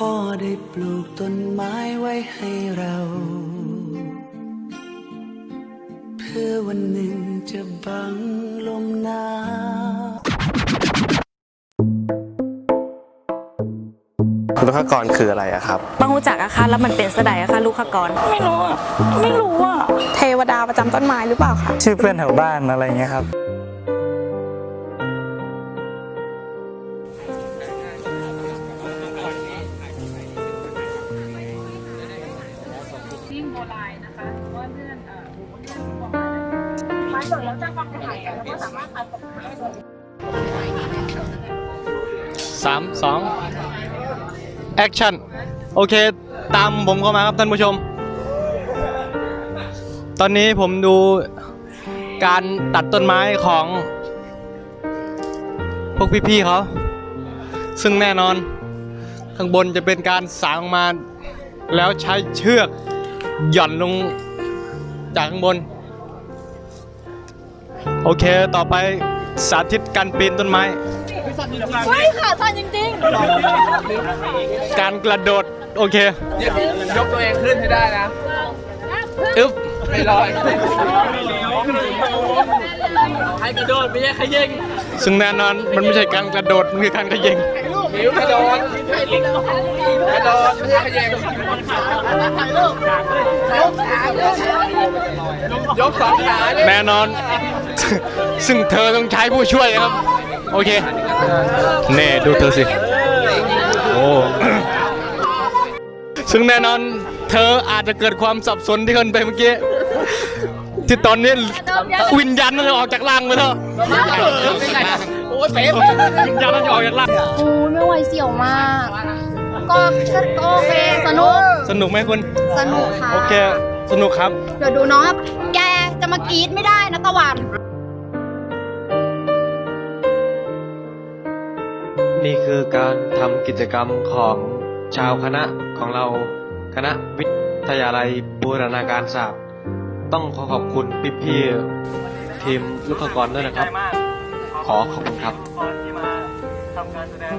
พ่อได้ปลูกต้นไม้ไว้ให้เรา เพื่อวันหนึ่งจะบังลมหนาวลูกกรคืออะไรอะครับ ต้องรู้จักอะค่ะ แล้วมันเป็นสะใดอะค่ะลูกขกร ไม่รู้อะไม่รู้อะเทวดาประจำต้นไม้หรือเปล่าคะ ชื่อเพื่อนแถวบ้านอะไรเงี้ยครับ สามสองแอคชั่นโอเค ตามผมเข้ามาครับท่านผู้ชม ตอนนี้ผมดูการตัดต้นไม้ของ พวกพี่ๆเขา ซึ่งแน่นอน ข้างบนจะเป็นการสางออกมา แล้วใช้เชือกหย่อนลง จากข้างบน โอเคต่อไปสาธิตการปีนต้นไม้ไม่ค่ะตอนจริงการกระโดด โอเค ยกตัวเองขึ้นให้ได้นะอึ๊บ ไม่ลอยให้กระโดดไม่ใช่ขยิงซึ่งแน่นอนมันไม่ใช่การกระโดด มันคือการขยิงหิวกระโดดกระโดดไม่ใช่ขยิง ยกสองขาดิแน่นอน ซึ่งเธอต้องใช้ผู้ช่วยครับ โอเคเน่ดูเธอสิ โอ้ ซึ่งแน่นอน เธออาจจะเกิดความสับสนที่เกินไปเมื่อกี้ ที่ตอนนี้วิญญาณมันออกจากร่างไปแล้วโอ้ยเป๊ะวิญญาณมันออกจากร่างโอ้ยไม่ไหวเสี่ยวมากก็ก็โอเคสนุก สนุกไหมคุณ สนุกค่ะ โอเค สนุกครับ เดี๋ยวดูน้องครับแกจะมากรีดไม่ได้นะตะวัน นี่คือการทำกิจกรรมของชาวคณะของเราคณะวิทยาลัยบูรณาการศาสตร์ ต้องขอขอบคุณพี่ๆทีมลูกขกรด้วยนะครับ ขอขอบคุณครับ ที่มาทำการแสดง